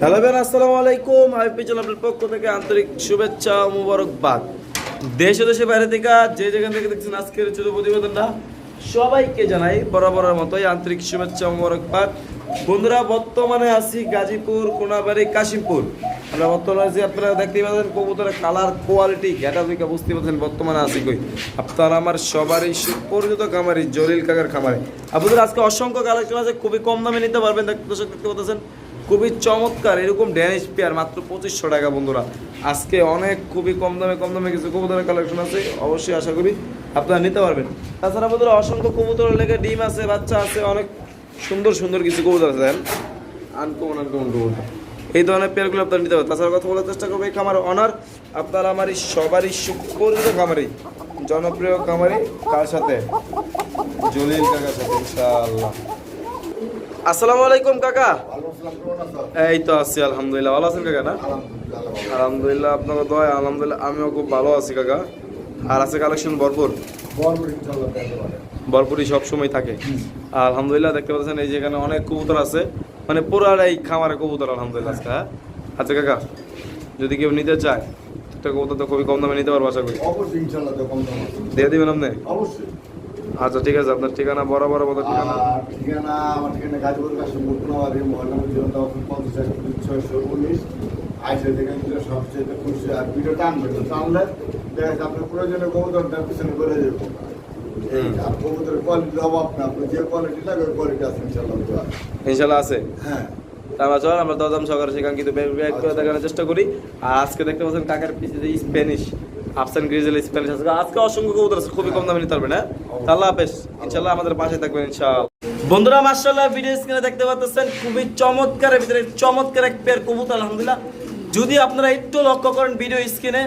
Hello Ben আসসালামু আলাইকুম। আমি আপনার পক্ষ থেকে আন্তরিক শুভেচ্ছা মুবারকবাদ। দেশ ও দেশের বাইরে থেকে যে যেখান থেকে দেখছেন আজকের ছোট প্রতিবেদনটা, সবাইকে জানাই বরাবরের মতোই আন্তরিক শুভেচ্ছা মুবারকবাদ। বন্ধুরা, বর্তমানে আছি গাজীপুর, কোনাবাড়ি, কাশিমপুর। আমরা বর্তমানে আছি, আপনারা দেখতেই পাচ্ছেন কবুতরের কালার কোয়ালিটি ঘেটা দিকে বুঝতে পারছেন বর্তমানে আছি কই। আপনারা আমার সবারই সুপরিচিত খামারি, জলিল কাকার খামারে। আপনাদের আজকে অসংখ্য কালেকশন আছে, খুবই কম দামে নিতে পারবেন দেখ- দর্শক দেখতে পাচ্ছেন। খুবই চমৎকার এরকম ড্যানিশ পেয়ার মাত্র পঁচিশশো টাকা বন্ধুরা। আজকে অনেক খুবই কম দামে কম দামে কিছু কবুতরের কালেকশন আছে অবশ্যই আশা করি আপনারা নিতে পারবেন। তাছাড়া বন্ধুরা অসংখ্য কবুতরের লেগে ডিম আছে বাচ্চা আছে অনেক সুন্দর সুন্দর কিছু কবুতর আছে আনকমন আনকমন কবুতর। এই ধরনের পেয়ারগুলো আপনারা নিতে পারেন তাছাড়া কথা বলার চেষ্টা করব এই খামার অনার আপনারা আমার এই সবারই সুপরিচিত খামারি জনপ্রিয় খামারি কার সাথে? জলিল কাকার সাথে ইনশাআল্লাহ। আসসালামু আলাইকুম কাকা। এই তো আছি আলহামদুলিল্লাহ। ভালো আছেন কাকা না? আলহামদুলিল্লাহ আপনার দয় আলহামদুলিল্লাহ আমিও খুব ভালো আছি কাকা। আর আছে কালেকশন ভরপুর? ভরপুরই সব সময় থাকে। আলহামদুলিল্লাহ দেখতে পাচ্ছেন এই যে এখানে অনেক কবুতর আছে। মানে পুরার এই খামারে কবুতর আলহামদুলিল্লাহ আজকে হ্যাঁ? আচ্ছা কাকা যদি কেউ নিতে চায় একটা কবুতর তো খুবই কম দামে নিতে পারব আশা করি। দিয়ে দিবেন আপনি? অবশ্যই। আচ্ছা ঠিক আছে আপনার ঠিকানা বড় বড় মতো ঠিকানা। ঠিকানা আমার ঠিকানা গাজীপুর কাশিমপুর মহল্লা পঞ্চাশ ছয়শো উনিশ। আইসে সবচেয়ে খুশি। আর ভিডিও টানবে তো টানলে দেখা যাচ্ছে আপনার প্রয়োজনে কবুতরটা পিছনে করে আর কবুতরের কোয়ালিটির অভাব না আপনার যে কোয়ালিটি লাগে ওই কোয়ালিটি আছে ইনশাল্লাহ ইনশাল্লাহ আছে? হ্যাঁ। আমরা চল আমরা সহকারে সেখান কিন্তু করে দেখানোর চেষ্টা করি। আর আজকে দেখতে পাচ্ছেন কাকার পিছিয়ে স্প্যানিশ আফসান গ্রিজেল স্প্যানিশ আছে। আজকে অসংখ্য কবুতর আছে খুবই কম দামে নিতে পারবেন হ্যাঁ আল্লাহ হাফেজ। ইনশাল্লাহ আমাদের পাশে থাকবেন ইনশাআল্লাহ। বন্ধুরা মার্শাল্লাহ ভিডিও স্ক্রিনে দেখতে পাচ্ছেন খুবই চমৎকারের ভিতরে চমৎকার এক পেয়ার কবুতর আলহামদুলিল্লাহ। যদি আপনারা একটু লক্ষ্য করেন ভিডিও স্ক্রিনে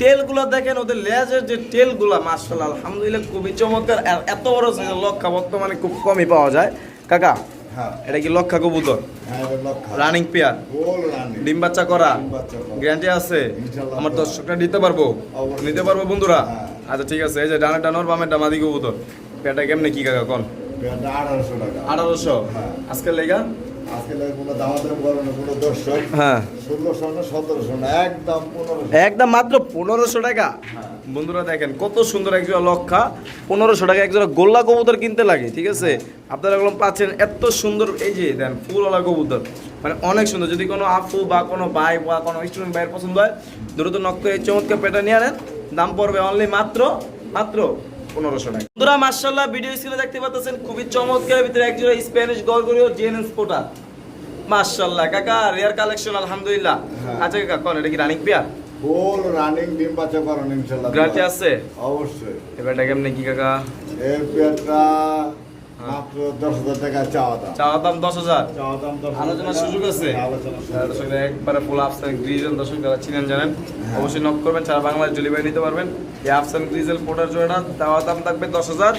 তেলগুলো দেখেন ওদের লেজের যে তেলগুলো মার্শাল্লাহ আলহামদুলিল্লাহ খুবই চমৎকার। আর এত বড় সাইজের লক্ষা বর্তমানে খুব কমই পাওয়া যায়। কাকা এটা কি লক্ষা কবুতর? হ্যাঁ রানিং পেয়ার ডিম বাচ্চা করা। গ্যারান্টি আছে। আমার দর্শকরা নিতে পারব? নিতে পারব বন্ধুরা? হ্যাঁ। আচ্ছা ঠিক আছে। এই যে ডানে ডানোর বামে ডামাদি কবুতর। পেটা কেমনে কি কাকা কোন? আঠারোশো হ্যাঁ। আজকে লাগে? হ্যাঁ। একদম মাত্র পনেরোশো টাকা? বন্ধুরা দেখেন কত সুন্দর একজোড়া লক্ষা। পনেরোশো টাকা একজোড়া গোল্লা কবুতর কিনতে লাগে ঠিক আছে? আপনারা এগুলো পাচ্ছেন এত সুন্দর এই যে দেন ফুলওয়ালা কবুতর। মানে অনেক সুন্দর যদি কোনো আপু বা কোনো ভাই বা কোনো স্টুডেন্ট ভাইয়ের পছন্দ হয় দ্রুত নক করে এই চমৎকার পেটা নিয়ে আনেন। দাম পড়বে অনলি মাত্র মাত্র পনেরোশো টাকা। বন্ধুরা মার্শাল্লাহ ভিডিও স্ক্রিনে দেখতে পাচ্ছেন খুবই চমৎকার ভিতরে একজোড়া স্প্যানিশ গরগরিও জেনেন্স পোটা। মার্শাল্লাহ কাকা রেয়ার কালেকশন আলহামদুলিল্লাহ। হ্যাঁ। আচ্ছা কাকা কোন এটা কি রানিং পেয়ার গোল রানিং ডিম বাচ্চা করেন গ্যারান্টি আছে? অবশ্যই। এবারটা কেমনে কি কাকা? এর পেয়ারটা মাত্র দশ হাজার টাকা চাওয়া দাম। চাওয়া দাম দশ হাজার? চাওয়া দাম দশ হাজার। আলোচনার সুযোগ আছে? সুযোগ। দর্শকরা একবারে ফুল আফসান গ্রিজেল দর্শক যারা চিনেন জানেন। অবশ্যই নক করবেন সারা বাংলায় ডেলিভারি নিতে পারবেন। এই আফসান গ্রিজেল পোটার জোড়াটা চাওয়া দাম থাকবে দশ হাজার।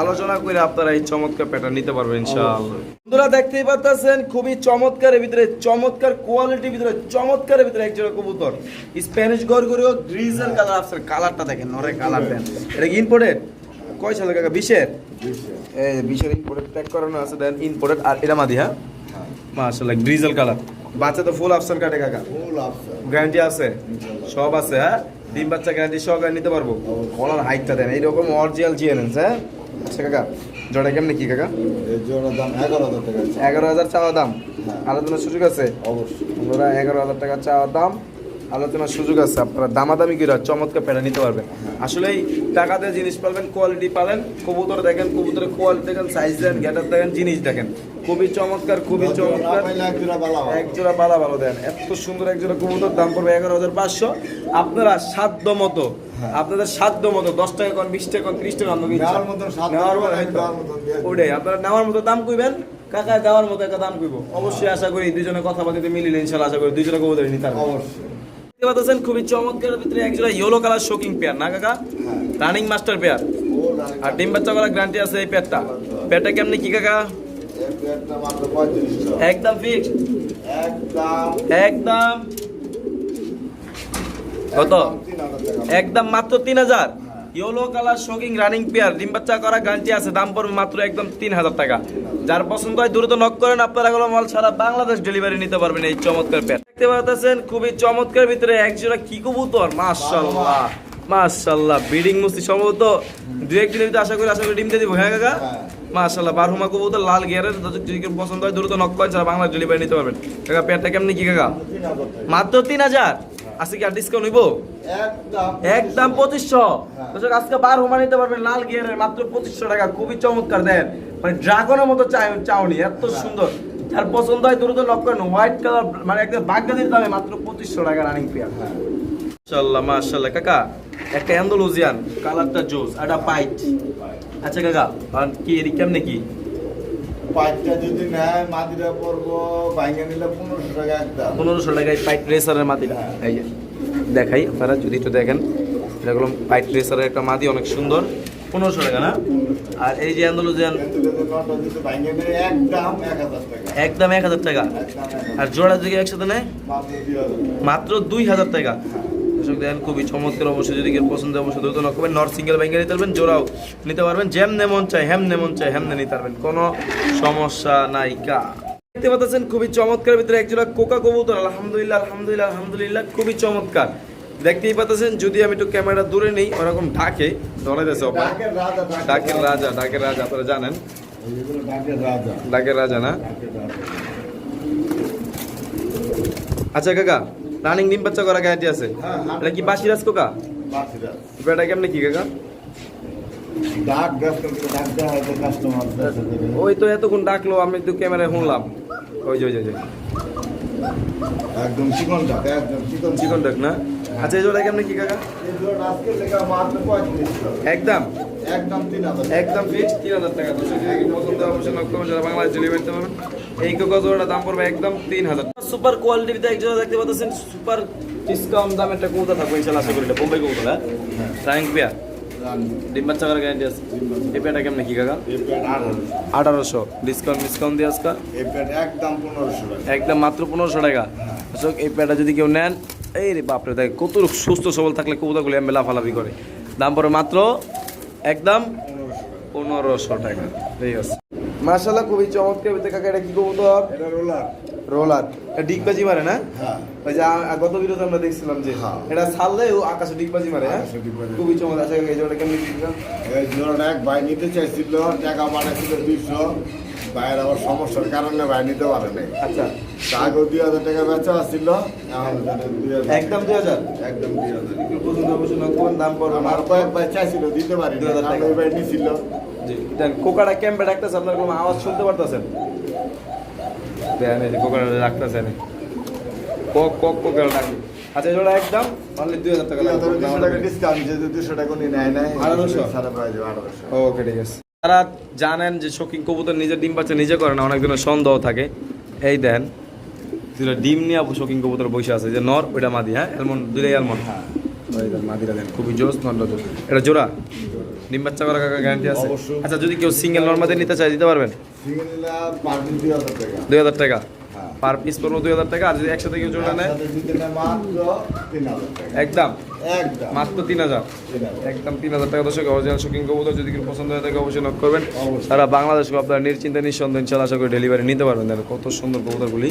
আলোচনা করে আপনারা এই চমৎকার প্যাটার্ন নিতে পারবেন ইনশাআল্লাহ। বন্ধুরা দেখতেই পাচ্ছেন খুবই চমৎকারের ভিতরে চমৎকার কোয়ালিটির ভিতরে চমৎকারের ভিতরে একজোড়া কবুতর। স্প্যানিশ গরগরিও গ্রিজেল কালার আফসান কালারটা দেখেন নরে কালার দেন। এটা কি ইম্পোর্টেড কয় সালে কাকা? বিশের? এই বিশের ইম্পোর্টেড ট্যাগ করানো আছে দেন ইম্পোর্টেড আর এটা মাদি হ্যাঁ? হ্যাঁ। মাশাআল্লাহ গ্রিজেল কালার বাচ্চা তো ফুল আফসান কাটে কাকা। ফুল আফসার। গ্যারান্টি আছে? সব আছে হ্যাঁ? ডিম বাচ্চা গ্যারান্টি সহ নিতে পারব। কলার হাইটটা দেন এইরকম অরিজিনাল জিএনএস হ্যাঁ? আচ্ছা কাকা। জোড়া কেমনি কি কাকা? জোড়ার দাম এগারো হাজার টাকা এগারো হাজার চাওয়া দাম? হ্যাঁ। আলোচনার সুযোগ আছে? অবশ্যই। বন্ধুরা এগারো হাজার টাকা চাওয়া দাম। আলোচনার সুযোগ আছে আপনারা দামাদামি করে চমৎকার পেটা নিতে পারবেন। আসলে টাকাতে জিনিস পাবেন কোয়ালিটি পাবেন কবুতর দেখেন কবুতরের কোয়ালিটি দেখেন সাইজ দেখেন গেটার দেখেন জিনিস দেখেন। খুবই চমৎকার খুবই চমৎকার। এক জোড়া বালা জোড়া ভালো দেন। এত সুন্দর এক জোড়া কবুতর দাম পড়বে এগারো হাজার পাঁচশো। আপনারা সাধ্য মতো আপনাদের সাধ্য মতো দশ টাকা কোন বিশ টাকা কোন ত্রিশ টাকা। ওটাই আপনারা নেওয়ার মতো দাম কইবেন কাকায় দেওয়ার মতো একটা দাম কইব। অবশ্যই আশা করি দুজনে কথা বলতে মিলিলে ইনশাল্লাহ আশা করি দুজনে কবুতর নিতে অবশ্যই। দেখতে পাচ্ছেন খুবই চমৎকার ভিতরে এক জোড়া ইয়েলো কালার শোকিং পেয়ার না কাকা? হ্যাঁ। রানিং মাস্টার পেয়ার আর ডিম বাচ্চা করা গ্যারান্টি আছে এই পেয়ারটা পেয়ারটা কেমনি কি কাকা? একদম ফিক্সড একদম। একদম। কত? একদম মাত্র তিন হাজার। Yellow colour shocking running pair ডিম বাচ্চা করা গ্যারান্টি আছে দাম পড়বে মাত্র একদম তিন হাজার টাকা। যার পছন্দ হয় দ্রুত নক করেন আপনারা মাল সারা বাংলাদেশ ডেলিভারি নিতে পারবেন এই চমৎকার পেয়ার দেখতে পাচ্ছেন খুবই চমৎকার ভিতরে এক জোড়া কি কবুতর? মাশাল্লাহ মাশাল্লাহ ব্রিডিং মুস্তি সম্ভবত দু একদিনের ভিতরে আশা করি আশা করি ডিম দিয়ে দিব হ্যাঁ কাকা? হ্যাঁ। মাশাল্লাহ বারহুমা কবুতর লাল গিয়ারের যদি পছন্দ হয় দ্রুত নক করেন সারা বাংলাদেশ ডেলিভারি নিতে পারবেন। কাকা পেয়ারটা কেমনি কি কাকা? মাত্র তিন হাজার। আজকে কি আর ডিসকাউন্ট হইব? একদম। পঁচিশশো। হ্যাঁ। দর্শক আজকে বার হুমা নিতে পারবেন লাল গিয়ারের মাত্র পঁচিশশো টাকা। খুবই চমৎকার দেন। মানে ড্রাগনের মতো চাউনি এত সুন্দর। যার পছন্দ হয় দ্রুত লক করেন হোয়াইট কালার মানে একদম বাগদাদির দামে মাত্র পঁচিশশো টাকা রানিং পেয়ার হ্যাঁ। মাশাল্লাহ মাশাল্লাহ কাকা একটা অ্যান্ডালুজিয়ান কালারটা জোস একটা পাইট আচ্ছা কাকা কি এর কেমনে কি? পাঁচটা যদি নেয় মাদিরা পড়ব বাইঙ্গা নিলে পনেরোশো টাকা একদম। পনেরোশো টাকায় পাইট রেসারের মাদিটা হ্যাঁ। এই যে দেখাই আপনারা যদি একটু দেখেন হলো পাইট রেসারের একটা মাদি অনেক সুন্দর। পনেরোশো টাকা না? আর এই যে নিলে একদম এক হাজার টাকা। আর জোড়া যদি একসাথে নেয়? মাত্র দুই হাজার। মাত্র দুই হাজার টাকা। দর্শক দেখেন খুবই চমৎকার অবশ্যই যদি কেউ পছন্দ অবশ্যই দ্রুত নকবেন নর সিঙ্গেল ব্যাংকে নিতে পারবেন জোড়াও নিতে পারবেন যেমনে মন চাই হেমনে মন চাই হেমনে নিতে পারবেন কোনো সমস্যা নাই কা। দেখতে পাচ্ছেন খুবই চমৎকার ভিতরে একজোড়া কোকা কবুতর আলহামদুলিল্লাহ আলহামদুলিল্লাহ আলহামদুলিল্লাহ খুবই চমৎকার। দেখতেই পাচ্ছেন যদি আমি একটু ক্যামেরা দূরে নেই ওরকম ঢাকে ধরে দেশে ডাকের রাজা ডাকের রাজা। আপনারা জানেন। ডাকের রাজা। না? আচ্ছা কাকা রানিং ডিম বাচ্চা করা গ্যারান্টি আছে। হ্যাঁ, হ্যাঁ। এটা কি বাসিরাজ কোকা বেটা কেমনে কি কাকা? ওই তো এতক্ষণ ডাকলো আমি তো ক্যামেরায় শুনলাম। ওই যে ওই যে, একদম চিকন ডাক একদম চিকন চিকন ডাক না? আচ্ছা এই জোড়া কেমনে কি কাকা? একদম? একদম তিন হাজার একদম ফিক্স তিন হাজার টাকা। দর্শক যদি পছন্দ হয় অবশ্যই যারা বাংলাদেশ ডেলিভারি দিতে পারবেন? এই কোকা জোড়াটা দাম পড়বে একদম তিন হাজার সুপার কোয়ালিটিতে এক জোড়া দেখতে পাচ্ছেন সুপার ডিসকাউন্ট দামে একটা কবুতর থাকবে ইনশাল্লাহ আশা করি এটা বোম্বাই কবুতর হ্যাঁ? Trying pair? ডিম বাচ্চা করার গ্যারান্টি আছে। এই পেয়ারটা কেমনে কি কাকা? আঠারোশো। ডিসকাউন্ট ডিসকাউন্ট দিয়ে এই একদম পনেরোশো একদম মাত্র পনেরোশো টাকা। দর্শক এই প্যাডটা যদি কেউ নেন এই রে বাপরে দেখ কত সুস্থ সবল থাকলে কবুতাগুলি এমবে লাফালাফি করে। দাম পড়ে মাত্র একদম পনেরোশো টাকা। ঠিক আছে। মার্শাল্লাহ খুবই চমৎকার। কাকা এটা কি কবুতর? এটা রোলার। রোলার। ডিগবাজি মারে না? হ্যাঁ। ওই যে গত ভিডিওতে আমরা দেখছিলাম যে হ্যাঁ। এটা ছাড়লে ও আকাশে ডিগবাজি মারে হ্যাঁ। খুবই চমৎকার। আচ্ছা এই জোড়াটা কেমনি এই জোড়াটা এক ভাই নিতে চাইছিল টাকা পাঠাচ্ছিল দুইশো। ভাইয়ের আবার সমস্যার কারণে ভাই নিতে পারে নাই। আচ্ছা। আগেও দুই হাজার টাকা বেচা আসছিল একদম দুই হাজার? একদম দুই হাজার। পছন্দ দাম পড়বে? আমার কয়েক ভাই চাইছিল দিতে পারি দুই হাজার টাকা। ভাই নিছিল। কোকাটা ক্যাম্পে রাখতেছে আপনার কোনো আওয়াজ শুনতে পারতেছেন? এই যে কক কক ডাকি। আচ্ছা এটা একদম? অনলি দুই হাজার টাকা ওকে ঠিক আছে। তারা জানেন যে শৌখিন কবুতর নিজের ডিম বাচ্চা নিজে করে না অনেক দিনের সন্দেহ থাকে। এই দেন ডিম নিয়ে শৌখিন কবুতর বসে আছে যে নর ওইটা মাদি হ্যাঁ? এলমন দুটাই এলমন হ্যাঁ। মাদিরা দেন। খুবই জোস এটা জোড়া? ডিম বাচ্চা করা কাকা গ্যারান্টি আছে? আচ্ছা যদি কেউ সিঙ্গেল নিতে চায় দিতে পারবেন? পার দুই হাজার টাকা। টাকা? হ্যাঁ। পার পিস পড়ব দুই হাজার টাকা আর যদি একসাথে কেউ জোড়া নেয়? একদম? একদম। মাত্র তিন হাজার? একদম তিন হাজার টাকা দর্শক অরিজিনাল শৌখিন কবুতর যদি কেউ পছন্দ হয়ে থাকে অবশ্যই নক করবেন। সারা বাংলাদেশকে আপনারা নিশ্চিন্তে নিঃসন্দেহ আশা করি ডেলিভারি নিতে পারবেন। দেখেন কত সুন্দর কবুতরগুলি।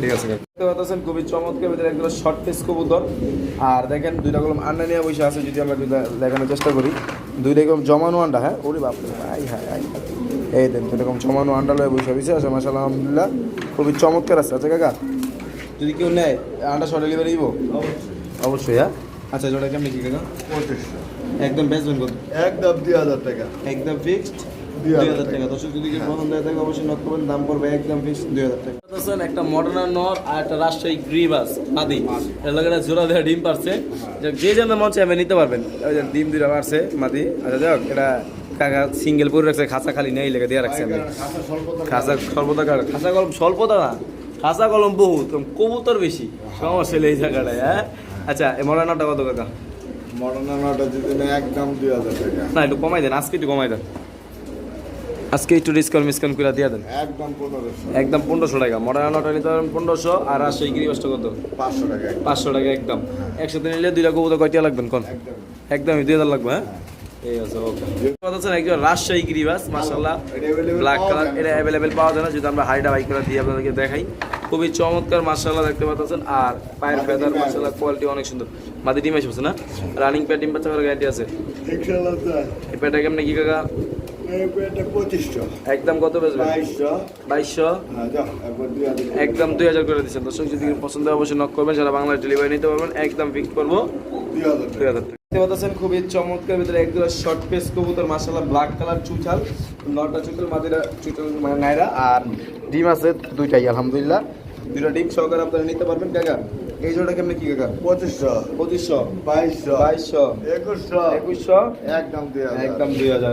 ঠিক আছে দেখতে পাচ্ছেন খুবই চমৎকার ভিতরে একদম শর্ট পিস কবুতর। আর দেখেন দুইটা কলম আন্ডা নিয়ে বসে আছে যদি আমরা দুইটা দেখানোর চেষ্টা করি। দুইটা কলম জমানো আন্ডা হ্যাঁ? ওরে বাপরে আই হ্যাঁ এই দেন দুইটা জমানো আন্ডা লয়ে বসে বসে আছে মাসাল্লাহ আলহামদুলিল্লাহ। খুবই চমৎকার আছে আচ্ছা কাকা? যদি কেউ নেয় আন্ডা শর্ট ডেলিভারি দিব? অবশ্যই। হ্যাঁ? আচ্ছা জোড়া কেমনি কি কাকা? পঁচিশশো একদম বেচবেন কত একদম দুই হাজার টাকা। একদম ফিক্সড দুই দুই হাজার হাজার টাকা। দর্শক যদি কেউ পছন্দ হয়ে থাকে অবশ্যই নক করবেন দাম পড়বে একদম ফিক্সড দুই হাজার টাকা। একটা মডার্ন নর আর একটা রাজশাহী গ্রিবাস মাদি। এর জোড়া দেওয়া ডিম পারছে। যে- যে যেন মন চাইবে নিতে পারবেন। ওই যে ডিম দুইটা পারছে মাদি। আচ্ছা যাক এটা কাকা সিঙ্গেল করে রাখছে খাঁচা খালি নেই লেগে দিয়ে রাখছে আমি। খাসা খাঁচা স্বল্পতা কার? খাঁচা কলম স্বল্পতা না খাঁচা কলম বহুত কবুতর বেশি। সমস্যা হলো এই জায়গাটায় হ্যাঁ? আচ্ছা এই কত কাকা? মডার্ন নটা যদি একদম দুই হাজার টাকা। না একটু কমাই দেন আজকে একটু কমাই দেন। আজকে একটু ডিসকাউন্ট মিসকাউন্ট করে দিয়ে দেন। একদম পনেরোশো। একদম পনেরোশো টাকা। মডার্ন নটা নিতে পারেন পনেরোশো আর রাজশাহী গিরিবাসটা কত? পাঁচশো টাকা পাঁচশো টাকা একদম। একসাথে নিলে দুইটা কবুতর কয়টা লাগবেন কোন? একদম। একদমই দুই হাজার লাগবে হ্যাঁ? এই আছে ওকে কথা হচ্ছে একজন রাজশাহী গিরিবাস মাসাল্লাহ এটা ব্ল্যাক কালার এটা অ্যাভেলেবেল পাওয়া যায় না যদি আমরা হাইটা বাইক করে দিয়ে আপনাদেরকে দেখাই। খুবই চমৎকার মাসাল্লাহ দেখতে পাচ্ছেন। আর পায়ের ফেদার ডিম কোয়ালিটি অনেক সুন্দর। মাদি ডিম এসে না? রানিং প্যাড ডিম বাচ্চা করার গ্যারান্টি আছে। এই কেমনি কি কাকা? একদম কত বেচবে বাইশশো। হ্যাঁ একদম দুই হাজার করে দিচ্ছেন। দর্শক যদি পছন্দ হয় অবশ্যই নক করবেন। যারা বাংলার ডেলিভারি নিতে পারবেন একদম ফিক্স করব। দুই হাজার দেখতে পাচ্ছেন খুবই চমৎকার ভিতরে এক দুটো শর্ট পেস কবুতর মাসাল্লাহ ব্ল্যাক কালার চুচাল নটা চুচাল মাদিরা চুচাল মানে নাইরা। আর ডিম আছে দুইটাই আলহামদুলিল্লাহ। দুইটা ডিম সহকারে আপনারা নিতে পারবেন। কাকা এই জোড়া কেমনি কি কাকা? পঁচিশশো। পঁচিশশো। বাইশশো। বাইশশো। একুশশো। একুশশো। একদম দুই হাজার। একদম দুই হাজার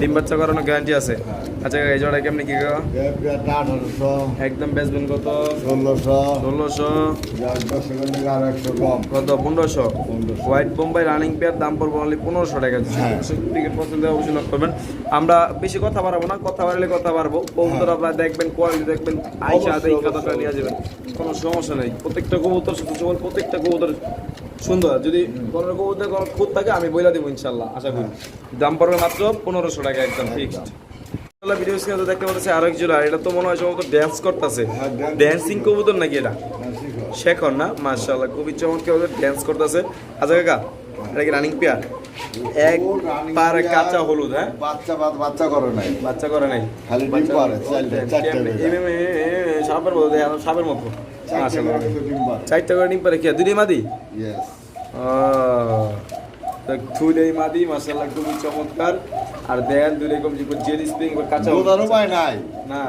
ডিম বাচ্চা করানোর গ্যারান্টি আছে। আচ্ছা এই জোড়া কেমনি কি একদম বেচবেন কত? ষোলোশো। ষোলোশো কত? পনেরোশো। হোয়াইট বোম্বাই রানিং পেয়ার দাম পড়বে অনলি পনেরোশো টাকা। হ্যাঁ। টিকিট পছন্দ অবশ্যই নক করবেন। আমরা বেশি কথা বাড়াবো না কথা বাড়লে কথা বাড়বো। কবুতর আপনারা দেখবেন কোয়ালিটি দেখবেন আইসা অবশ্যই, এই খাতাটা নিয়ে যাবেন। কোনো সমস্যা নেই। প্রত্যেকটা কবুতর শুধু প্রত্যেকটা কবুতর সুন্দর যদি কোনো কবুতর কোনো খুঁত থাকে আমি বইলা দেবো ইনশাল্লাহ আশা করি। দাম পড়বে মাত্র পনেরোশো টাকা একদম ফিক্সড ভিডিও স্ক্রিনে দেখতে পাচ্ছি আরেক জোড়া এটা তো মনে হয় সম্ভবত ড্যান্স করতেছে। ড্যান্সিং কবুতর নাকি এটা? শেখর না? মার্শাল্লাহ খুবই চমৎকার ড্যান্স করতেছে। আচ্ছা কাকা এটা কি রানিং পেয়ার এক পার কাঁচা হলুদ হ্যাঁ? বাচ্চা বাচ্চা করে নাই। বাচ্চা করে নাই। খালি ডিম পারে, সাপের মতো সাপের মতো। চারটে মাশাআল্লাহ। করে ডিম পারে কি দুটি মাদি. দুইটাই মাদি মাসাল্লাহ খুবই চমৎকার। আর দেন দুই রকম যে জেলি স্প্রিং কাঁচা। উপায় নাই। না।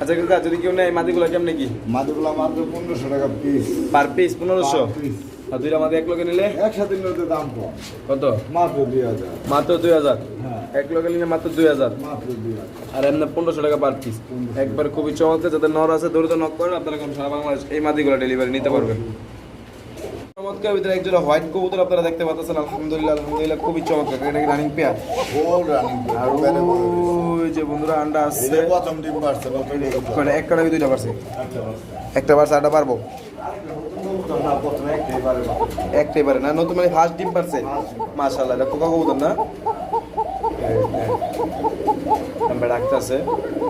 আচ্ছা কাকা যদি কেউ নেয় মাদিগুলো কেমনে কি? মাদুগুলা মাত্র পনেরোশো টাকা পিস পার পিস পনেরোশো? পিস আর দুইটা মাদি এক লোকে নিলে? একসাথে নিতে দাম কম। কত? মাত্র দুই হাজার। মাত্র দুই হাজার? হ্যাঁ। এক লোকে নিলে মাত্র দুই হাজার? আর এমনি পনেরোশো টাকা পার পিস একবার খুবই চমৎকার যাদের নর আছে দ্রুত নক করেন আপনারা কোন সারা বাংলাদেশ এই মাদিগুলো ডেলিভারি নিতে পারবেন। চমৎকার ভিতরে একজোড়া হোয়াইট কবুতর আপনারা দেখতে পাচ্ছেন আলহামদুলিল্লাহ আলহামদুলিল্লাহ খুবই চমৎকার। এটা কি রানিং পেয়ার গোল রানিং আর ওই যে বন্ধুরা আন্ডা আসছে। প্রথম ডিম পারছে নতুন ডিম পারছে। মানে এক কাটা দুইটা পারছে? একটা পারছে। একটা আটা পারব? একটাই পারে না। নতুন মানে ফার্স্ট ডিম পারছে মাশাআল্লাহ এটা কোকা কবুতর না আমরা ডাকতেছে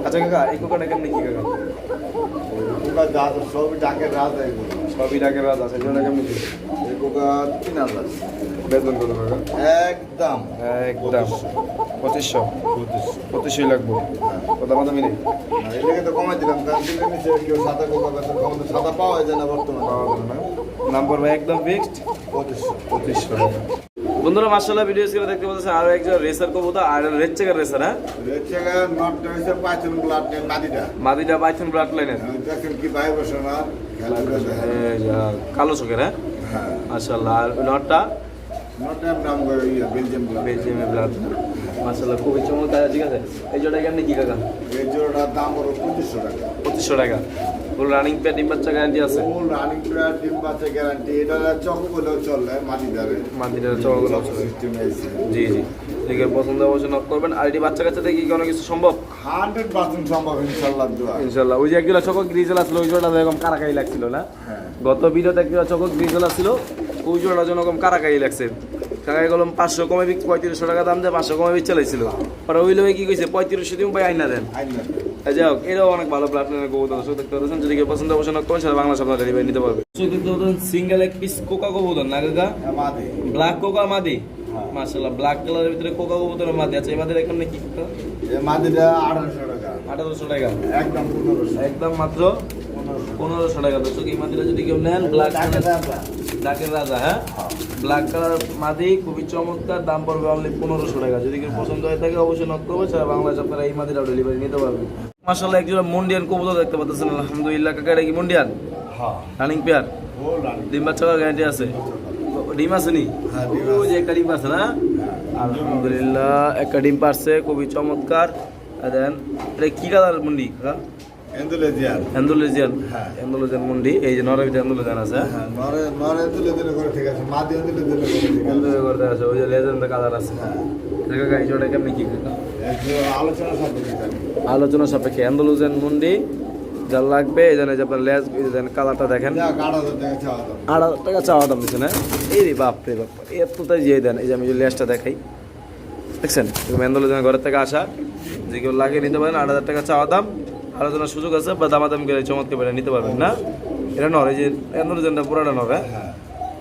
আচ্ছা কাকা এই কোকাটা কেমনি কি কাকা সবই ডাকের রাজ। সবই ডাকের রাজ আছে এটা কেমনি কি এই কোকা তিন হাজার। বেতন কত কাকা একদম। একদম। পঁচিশশো। পঁচিশশোই লাগবো। কথা মতো মিলে। তো কমাই দিলাম কারণ দিলে নিচে কেউ সাদা কোকা বেতন কমাতে সাদা পাওয়া যায় না বর্তমানে। পাওয়া যাবে না। নাম পড়বে একদম ফিক্সড পঁচিশশো। পঁচিশশো টাকা। বন্ধুরা মার্শাল্লাহ ভিডিও স্ক্রিনে দেখতে পাচ্ছেন আরও একজন রেসার কবুতর আর রেড চেকার রেসার হ্যাঁ? রেচে নটটা হয়েছে পাঁচজন ব্লাড নেই মাদিটা মাদিটা পাইথন ব্লাড লাইনের দেখেন কি ভাই বসে না। কালো চোখের হ্যাঁ? হ্যাঁ। আর নটটা বেলজিয়াম ব্লাড মার্শাল্লাহ খুবই চমৎকার ঠিক আছে? এই জোড়া কেমনি কি কাকা? এই জোড়াটার দাম হলো পঁচিশশো টাকা। পঁচিশশো টাকা। পুরো রানিং প্যাড ডিম বাচ্চা গ্যারান্টি আছে? ফুল রানিং প্লেয়ার ডিম বাচ্চা গ্যারান্টি এটা চক বলেও চলে মাদিদারে মাদিটার চড়গুলো সিস্টেম আছে। জি জি। ঠিক আছে পছন্দ অবশ্যই নক করবেন। আর এটি বাচ্চা কাচ্চা থেকে কি কোনো কিছু সম্ভব? হান্ড্রেড পার্সেন্ট সম্ভব ইনশাল্লাহ দোয়া। ইনশাল্লাহ ওই যে একজোড়া চকক গ্রিজেল আসলো ওই জোড়াটা এরকম কারাকারি লাগছিল না? হ্যাঁ। গত ভিডিওতে একজোড়া চকক গ্রিজেল আসছিল ওই জোড়াটা যেন এরকম কারাকারি লাগছে। কাকাই গেলাম পাঁচশো কমে বিক পঁয়ত্রিশশো টাকা দাম দিয়ে পাঁচশো কমে বিক চালাইছিল পরে ওই লোকে কি কইছে পঁয়ত্রিশশো দিন ভাই আইনা দেন। এই যাই হোক এটাও অনেক ভালো প্ল্যাটফর্মের কবুতর দর্শক দেখতে পাচ্ছেন। যদি কেউ পছন্দ নক করেন সেটা বাংলা সপ্তাহ ডেলিভারি নিতে পারবে। দেখতে পাচ্ছেন সিঙ্গেল এক পিস কোকা কবুতর না কাকা ব্ল্যাক কোকা মাদি। হ্যাঁ। মাশাআল্লাহ ব্ল্যাক কালারের ভিতরে কোকা কবুতরের মাদি আছে। এবারে এখানে কি কোকা মাদিটা আঠারোশো টাকা। আঠারোশো টাকা। একদম পনেরোশো। একদম মাত্র পনেরোশো। টাকা। দর্শক এই মাদিটা যদি কেউ নেন ব্ল্যাক ডাকের রাজা হ্যাঁ? ব্ল্যাক কালার মাদি খুবই চমৎকার দাম পড়বে অনলি পনেরোশো টাকা। যদি কেউ পছন্দ হয়ে থাকে অবশ্যই নক করবে সারা বাংলাদেশ আপনারা এই মাদিটাও ডেলিভারি নিতে পারবেন। মাসাল্লাহ একজন মন্ডিয়ান কবুতর দেখতে পাচ্ছেন আলহামদুলিল্লাহ। কাকা এটা কি মন্ডিয়ান? হ্যাঁ। রানিং পেয়ার ডিম বাচ্চা গ্যারান্টি আছে? ডিম আছে নি? হ্যাঁ, ওই যে একটা ডিম আছে না? আলহামদুলিল্লাহ একটা ডিম পারছে খুবই চমৎকার। দেন এটা কি কালার মুন্ডি কাকা? হ্যাঁ। মুন্ডি এই যে নরের ভিতরে আছে। হ্যাঁ? হ্যাঁ নরে নরে এন্দুলেজিয়ান করে ঠিক আছে মাদি এন্দুলেজিয়ান করে ঠিক আছে। এন্দোলেজিয়ান করতে আছে ওই যে লেজেন্ড কালার আছে। হ্যাঁ। দেখা গাই জোড়া কেমনি কি আলোচনা সাপেক্ষে আলোচনা সাপেক্ষে মুন্ডি যা লাগবে এই জানে যে আপনার লেজ এই যে দেখেন কালারটা দেখেন। আট হাজার টাকা চাওয়া দাম। দিচ্ছে না? এই রে বাপ রে বাপ এতটাই দিয়ে দেন এই যে আমি যে লেজটা দেখাই। দেখছেন? এন্দোলেজিয়ান ঘরের থেকে আসা যেগুলো লাগিয়ে নিতে পারেন আট হাজার টাকা চাওয়া দাম। আলোচনার সুযোগ আছে বা দামাদাম করে চমৎকার বেড়ে নিতে পারবেন না। এটা নর এই যে এন্দোলেজিয়ানটা পুরাটা নর হ্যাঁ? হ্যাঁ।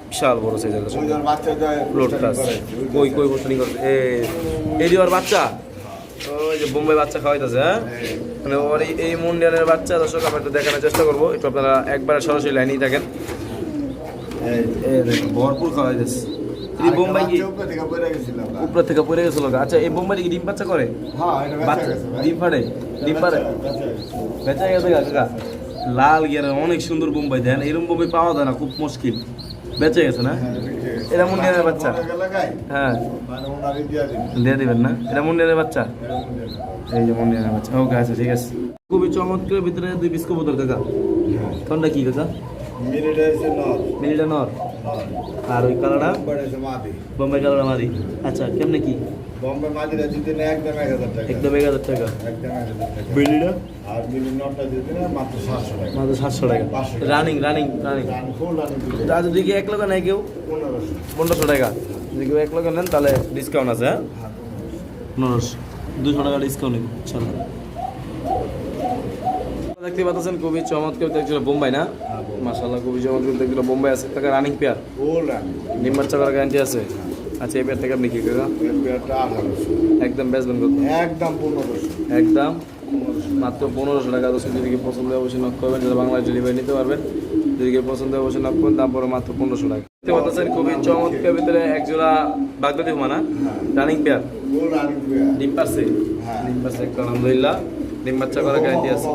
বিশাল বড় সাইজের ফ্লোর ক্লাস কই কই বসনি করছে। এ এই যে বাচ্চা ওই যে বোম্বাই বাচ্চা খাওয়াইতেছে হ্যাঁ? মানে ওর এই- মুন্ডিয়ানের বাচ্চা দর্শক আমরা একটু দেখানোর চেষ্টা করব। একটু আপনারা একবার সরাসরি লাইনেই থাকেন। ভরপুর খাওয়াইতেছে। এই বোম্বাই কি? উপরে থেকে পড়ে গেছিল আচ্ছা এই বোম্বাই কি ডিম বাচ্চা করে? হ্যাঁ বাচ্চা ডিম পাড়ে? ডিম পাড়ে? বেচা গেছে। গা কাকা। লাল গিয়ারের অনেক সুন্দর বোম্বাই দেন এরকম বোম্বাই পাওয়া যায় না খুব মুশকিল। বেঁচে গেছে না? হ্যাঁ। এটা মুন্ডিয়ানের বাচ্চা হ্যাঁ। মানে দিয়া দিবেন না? এটা মুন্ডিয়ানের বাচ্চা? এই যে মুন্ডিয়ানের বাচ্চা। ওকে আছে ঠিক আছে। খুবই চমৎকার ভিতরে দুই পিস কবুতর কাকা। কোনটা কি কাকা? এসে নর, মিলিটা নর। আর ওই কালারটা? বোম্বে এসে মাদি। বোম্বাই কালার মাদি। আচ্ছা কেমনে কি? বোম্বে মাদিরা দিতে না একদম এক হাজার টাকা। একদম এক হাজার টাকা। একদম এক হাজার টাকা। মিলিটা আর মিলি নটটা দিতে না মাত্র সাতশো টাকা। মাত্র সাতশো টাকা। Running running running. আর যদি কি এক লোক নেয় কেউ? পনেরোশো। পনেরোশো টাকা। যদি কেউ এক লোক নেন তাহলে ডিসকাউন্ট আছে হ্যাঁ? হ্যাঁ, পনেরোশো। দুশো টাকা ডিসকাউন্ট নেব চলো। দেখতে পাচ্ছেন খুবই চমৎকার দেখছিল বোম্বাই না। মাসাল্লাহ খুবই চমৎকার দেখছিল বোম্বাই আছে। টাকা রানিং পেয়ার বাচ্চা করার গ্যারান্টি আছে? আচ্ছা এই পেয়ার থেকে আপনি কি কাকা। একদম বেচবেন কত? একদম পনেরোশো। একদম? মাত্র পনেরোশো টাকা। দশ যদি কি পছন্দ অবশ্যই নক করবেন। যারা বাংলা ডেলিভারি নিতে পারবেন যদি কি পছন্দ অবশ্যই নক করবেন। দাম পড়ে মাত্র পনেরোশো টাকা। দেখতে পাচ্ছেন খুবই চমৎকার ভিতরে এক জোড়া বাগদাদি হুমা না? হ্যাঁ। Running pair. ডিম পারছে? হ্যাঁ। ডিম পারছে আলহামদুলিল্লাহ। আছে।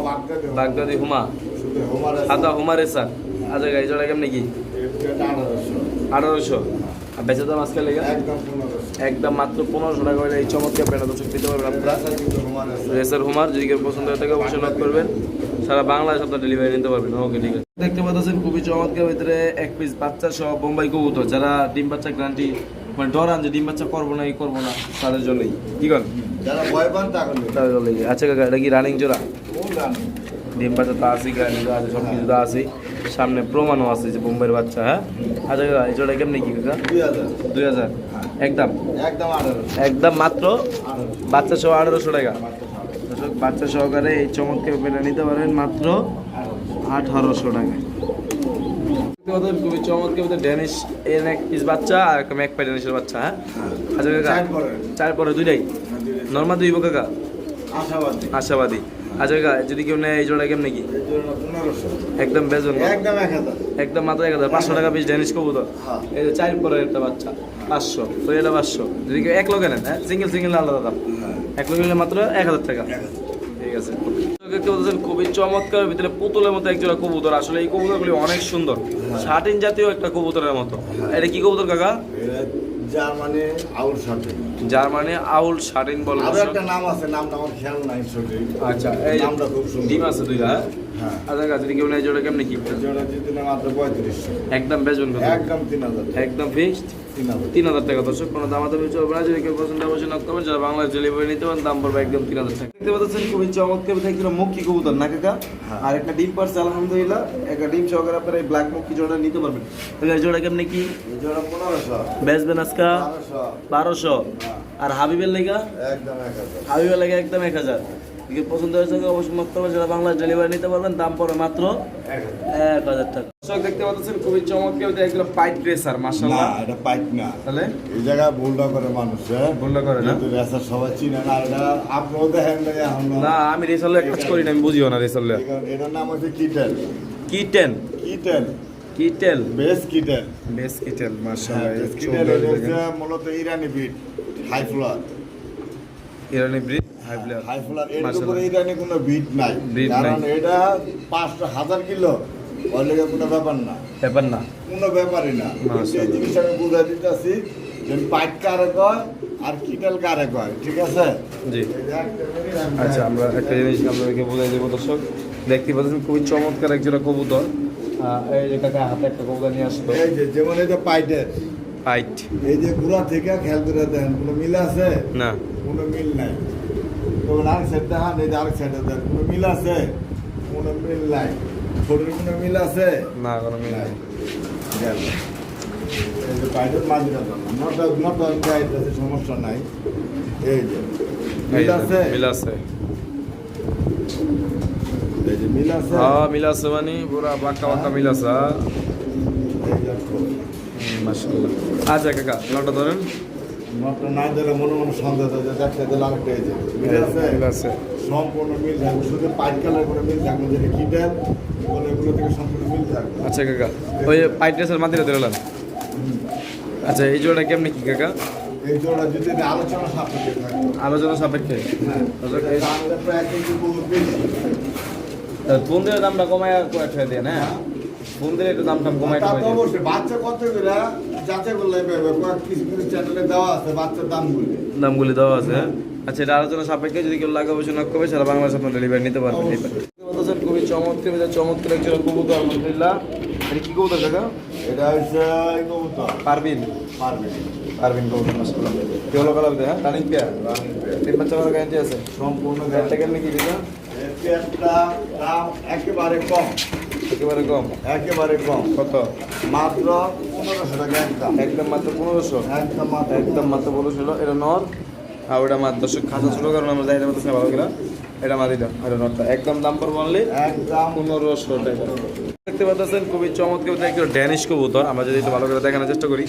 বাগদাদি হুমা। হুমা আচ্ছা কি? আঠারোশো। দাম আজকে লেগে? একদম মাত্র পনেরোশো টাকা হলে এই চমৎকার দর্শক দিতে পারবেন আপনারা। রেসার হুমার, যদি কেউ পছন্দ হয়ে থাকে অবশ্যই করবেন। সারা বাংলাদেশ আপনার ডেলিভারি নিতে পারবেন। ওকে ঠিক আছে। দেখতে পাচ্ছেন খুবই চমৎকার ভিতরে এক পিস বাচ্চা সহ বোম্বাই কবুতর। যারা ডিম বাচ্চা গ্রান্টি মানে ডরান যে ডিম বাচ্চা করব না এই করব না তাদের জন্যই। কি তখন তাদের জন্যই। আচ্ছা কাকা এটা কি রানিং জোড়া? ডিম বাচ্চা তো আছে গ্যারান্টি আছে সব কিছু তো আছে সামনে প্রমাণও আছে যে বোম্বাইয়ের বাচ্চা হ্যাঁ? আচ্ছা কাকা এই জোড়া কেমনি কি কাকা? দুই হাজার। একদম? একদম একদম মাত্র? বাচ্চা সহ আঠারোশো টাকা। বাচ্চা সহকারে এই চমৎকার পেটা নিতে পারেন মাত্র আঠারোশো টাকা। খুবই চমৎকার মধ্যে ড্যানিশ এর এক পিস বাচ্চা আর একটা ম্যাকপাই ড্যানিশের বাচ্চা হ্যাঁ? আচ্ছা কাকা চার পরে। দুইটাই? নর্মাল দুইব কাকা আশাবাদী। আশাবাদী। আচ্ছা কাকা যদি কেউ নেয় এই জোড়া কেমন পনেরোশো। একদম বেজন একদম এক হাজার। একদম মাত্র এক হাজার। পাঁচশো টাকা পিস ড্যানিশ কবুতর। হ্যাঁ। এই যে চার পরের একটা বাচ্চা পাঁচশো। তো এটা পাঁচশো। যদি কেউ এক লোকে নেন হ্যাঁ? সিঙ্গেল সিঙ্গেল আলাদা দাম। হ্যাঁ। এক লোক নিলে মাত্র এক হাজার টাকা। ঠিক আছে। দেখতে পাচ্ছেন খুবই চমৎকার ভিতরে পুতুলের মতো একজোড়া কবুতর। আসলে এই কবুতরগুলি অনেক সুন্দর। শাটিন জাতীয় একটা কবুতরের মতো। এটা কি কবুতর কাকা? জার্মানি আউট শটে। জার্মানি আউল শাটিন বলে। একটা নাম আছে নামটা আমার খেয়াল নাই আচ্ছা এই নামটা খুব সুন্দর। ডিম আছে দুইটা হ্যাঁ? হ্যাঁ? আচ্ছা কাছে যদি কেউ জোড়া কেমনি কি? দিতে না মাত্র পঁয়ত্রিশশো একদম বেজন কত? একদম তিন হাজার একদম ফিক্সড তিন হাজার টাকা। দর্শক কোনো দাম দামি চলবে না যদি কেউ পছন্দ হয় অবশ্যই নক করবেন যারা ডেলিভারি নিতে পারেন দাম পড়বে একদম তিন হাজার টাকা। দেখতে পাচ্ছেন খুবই চমৎকার দেখছিল মুখী কবুতর না কাকা? হ্যাঁ। আর একটা ডিম পারছে আলহামদুলিল্লাহ। একটা ডিম সহকারে আপনারা এই ব্ল্যাক মুখী জোড়া নিতে পারবেন। এই জোড়া কেমনি কি? জন্য পনেরোশো। বেচবেন আজকা? বারোশো। বারোশো। হ্যাঁ, আর হাবিবের লেগা? একদম এক হাজার। হাবিবের লেগা একদম এক হাজার। যদি পছন্দ হয়েছে অবশ্যই নক যারা বাংলাদেশ ডেলিভারি নিতে পারবেন দাম পড়বে মাত্র এক হাজার টাকা। দর্শক দেখতে পাচ্ছেন খুবই চমৎকার পাইট না এটা পাইক না। তাহলে? এই জায়গায় ভুলটা করে মানুষ হ্যাঁ? করে না? রেসার সবাই চিনে না এটা আপনিও দেখেন না আমি রেসালে কাজ করি না আমি বুঝিও না রেসালে এটার নাম হচ্ছে কিটেন কিটেল কিটেল বেস কিটেল মাশাআল্লাহ বেস কিটেল এটা মূলত ইরানি bit high floor Irani breed high player এর মাশাআল্লাহ। উপরে ইরানি কোনো বিট নাই। কারণ এটা পাঁচটা হাজার কিলো। লেগে কোনো ব্যাপার না। ব্যাপার না। কোনো ব্যাপারই না। এই জিনিসটা আমি দিতেছি যে পাইট কারে কয় আর কিটেল কারে কয় ঠিক আছে? জি। আচ্ছা আমরা একটা জিনিস আপনাদেরকে বোঝাই দেবো দর্শক। দেখতে পাচ্ছেন খুবই চমৎকার একজোড়া কবুতর। এই যে কাকা হাতে একটা কবুতর নিয়ে এই যে যেমন এই যে পাইটের। হাইট এই যে গুড়া থেকে খেয়াল করে দেন কোনো মিল আছে? না। কোনো মিল নাই। তখন আরেক সাইড দেখান এই যে আরেক সাইডে দেন। কোনো মিল আছে? কোনো মিল নাই। ছোটের কোনো মিল আছে? না কোনো মিল নাই। এই যে পাইটের মাঝিরা জন্য নটা নটা গাইতেছে সমস্যা নাই। এই যে মিল আছে? মিল আছে। এই যে মিল আছে? হ্যাঁ মিল আছে মানে পুরা বাঁকা বাঁকা মিল আছে হ্যাঁ। মাশাআল্লাহ। আচ্ছা কাকা নটা ধরেন। নটা না দিলে মনে মনে সন্দেহ যে দিলে আরেকটা এই মিল আছে? সম্পূর্ণ মিল থাকবে। শুধু পাইট কালার করে মিল থাকবে যেটা কি দেন বলে এগুলো থেকে সম্পূর্ণ মিল থাকবে। আচ্ছা কাকা ওই পাইট দিলাম আচ্ছা এই জোড়াটা কেমনি কি কাকা? এই জোড়া যদি আলোচনা সাপেক্ষে আলোচনা সাপেক্ষে? হ্যাঁ। আচ্ছা, ফোন দিলে দামটা কমায় কয়েকটা দিয়ে না ফোন দিলে একটু দাম টাম কমায় অবশ্যই। বাচ্চা কত করে? যাচাই করলে কয়েক কিছু কিছু চ্যানেলে দেওয়া আছে বাচ্চার দামগুলি দামগুলি দেওয়া আছে। হ্যাঁ? আচ্ছা এটা আলোচনা সাপেক্ষে যদি কেউ লাগে অবশ্যই নক করবে সারা বাংলাদেশ আপনার ডেলিভারি নিতে পারবেন। খুবই চমৎকার চমৎকার একজন কবুতর আলহামদুলিল্লাহ। এটা কি কবুতর কাকা? এটা হচ্ছে কবুতর। পারবিন পারবে পারবিন কবুতর মাসাল্লাহ কেউ কালার দেয় হ্যাঁ রানিং পেয়ার? তিন বাচ্চা করার গ্যারান্টি আছে? সম্পূর্ণ গ্যারান্টি কেমনি কি একেবারে কম। একেবারে কম? একেবারে কম। কত? মাত্র পনেরোশো টাকা একদম। একদম মাত্র পনেরোশো? একদম মাত্র একদম মাত্র পনেরোশো এটা নর? আর ওটা মাত্র দর্শক খাতা ছোটো কারণ আমরা ভালো কিনা। এটা এটা নরটা। একদম দাম পড়ব অনলি একদম। পনেরোশো টাকা। দেখতে পাচ্ছেন খুবই চমৎকার একটু ড্যানিশ কবুতর। আমরা যদি একটু ভালো করে দেখানোর চেষ্টা করি।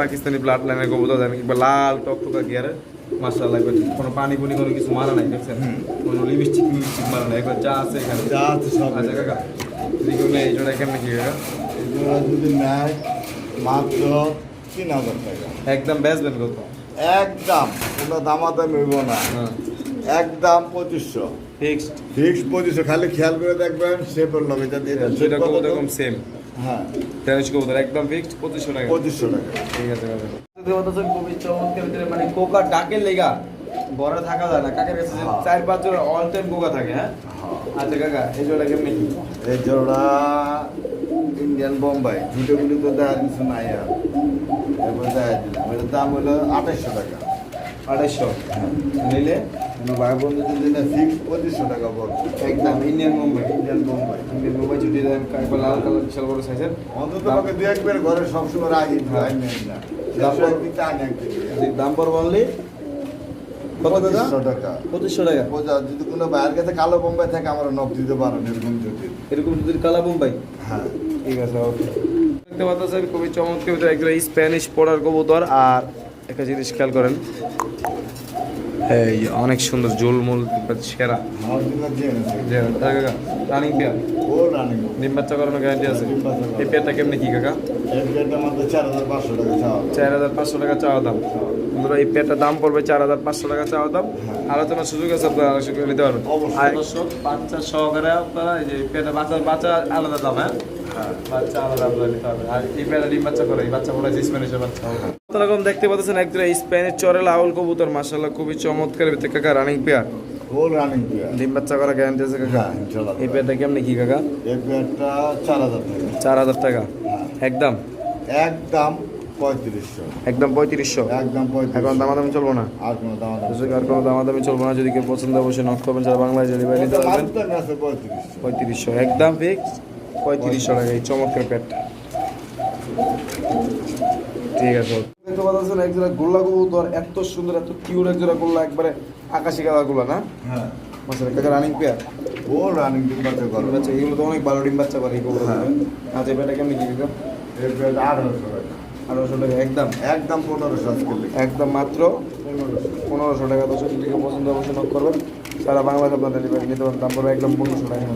পাকিস্তানি ব্লাড লাইনের কবুতর কিংবা লাল টকটকা গিয়ারের মাসাল্লাহ একবার কোনো পানি পুনি কোনো কিছু মারা নাই দেখছেন? কোনো লিপস্টিক লিপস্টিক মারা নাই। একবার যা আছে এখানে। যা আছে সব। আচ্ছা কাকা যদি কেউ নেই এই জোড়া কেমন কি যদি নেয় মাত্র তিন হাজার টাকা। একদম বেচবেন কত? একদম। কোনো দামাদামি হইব না। হ্যাঁ। একদম পঁচিশশো। ফিক্সড। ফিক্স পঁচিশশো। খালি খেয়াল করে দেখবেন কত? সেম হ্যাঁ। কবুতর একদম ফিক্সড পঁচিশশো টাকা। পঁচিশশো টাকা। ঠিক আছে খুবই চমৎকার মানে কোকা ডাকের লেগা ঘরে থাকা যায় না। কাকের কাছে হ্যাঁ। চার পাঁচ জোড়া অল টাইম কোকা থাকে হ্যাঁ? আচ্ছা কাকা এই জোড়া কেমনি কি? এই জোড়া ইন্ডিয়ান বোম্বাই তো নাই আর। এরপর দেখা দিলাম। এটার দাম হলো টাকা। আড়াইশো। নিলে কিন্তু ভাই বন্ধু যদি না ফিক্স পঁচিশশো টাকা পড়বে একদম Indian Mumbai Indian Bombay Indian Mumbai ছুটি দেন লাল কালার বিশাল বড় সাইজের অন্তত আমাকে দু একবার ঘরে সবসময় রাখি হ্যাঁ। দাম পড়ব অনলি কত দাদা? টাকা। পঁচিশশো টাকা? যদি কোনো বাইরের কাছে কালো বোম্বাই থাকে আমরা নখ দিতে পারেন এরকম যদি। এরকম যদি কালা মুম্বাই হ্যাঁ। ঠিক আছে ওকে। দেখতে পাচ্ছেন খুবই চমৎকার স্প্যানিশ পড়ার কবুতর আর একটা জিনিস খেয়াল করেন। এই অনেক সুন্দর জুলমুল সেরা। রানিং পেয়ার ডিম বাচ্চা করানোর গ্যারান্টি আছে। এই পেয়ারটা কেমনি কি কাকা? চার হাজার পাঁচশো টাকা চাওয়া দাম। বন্ধুরা এই পেয়ারটার দাম পড়বে চার হাজার পাঁচশো টাকা চাওয়া দাম। আলোচনার সুযোগ আছে আপনারা আলোচনা করে নিতে পারবেন। আর বাচ্চা সহকারে আপনারা এই যে পেয়ারটা বাচ্চা বাচ্চা আলাদা দাম হ্যাঁ? হ্যাঁ। বাচ্চা আলাদা আপনারা নিতে পারবেন আর এই পেয়ারটা ডিম বাচ্চা করে এই বাচ্চা বলে স্প্যানিশের বাচ্চা। এরকম দেখতে পাচ্ছেন একজন স্প্যানিশ চরেল আউল কবুতর মাশাআল্লাহ খুবই চমৎকার ভিতরে কাকা রানিং পেয়ার ও রানিং প্লেয়ার ডিম বাচ্চা করা গ্যারান্টি আছে কাকা? হ্যাঁ ইনশাল্লাহ এই পেয়ারটা কেমনি কি কাকা? এই চার হাজার টাকা। চার হাজার টাকা। একদম? একদম পঁয়ত্রিশশো। একদম পঁয়ত্রিশশো? একদম এখন দামাদামি চলবো না? আর কোনো দামাদামি চলবো না। যদি কেউ পছন্দ অবশ্যই নক করবেন যারা বাংলায় ডেলিভারি নিতে পারবেন। পঁয়ত্রিশশো। পঁয়ত্রিশশো একদম ফিক্স পঁয়ত্রিশশো টাকা এই চমৎকার প্যাটটা ঠিক আছে। দেখতে পাচ্ছেন একজোড়া গোল্লা কবুতর এত সুন্দর এত কিউট একজোড়া গোল্লা একবারে আকাশি কালার গোল্লা না? হ্যাঁ। রানিং পেয়ার ও রানিং ডিম বাচ্চা করো এগুলো তো অনেক ভালো ডিম বাচ্চা পারে এই কবুতর। হ্যাঁ। আচ্ছা পেটা কেমনি কি দিত আঠারোশো টাকা। আঠারোশো টাকা একদম? একদম পনেরোশো একদম মাত্র পনেরোশো টাকা। দশ কেউ পছন্দ অবশ্যই নক করবেন। সারা বাংলাদেশ আপনার ডেলিভারি নিতে পারেন দাম পড়বে একদম পনেরোশো টাকা।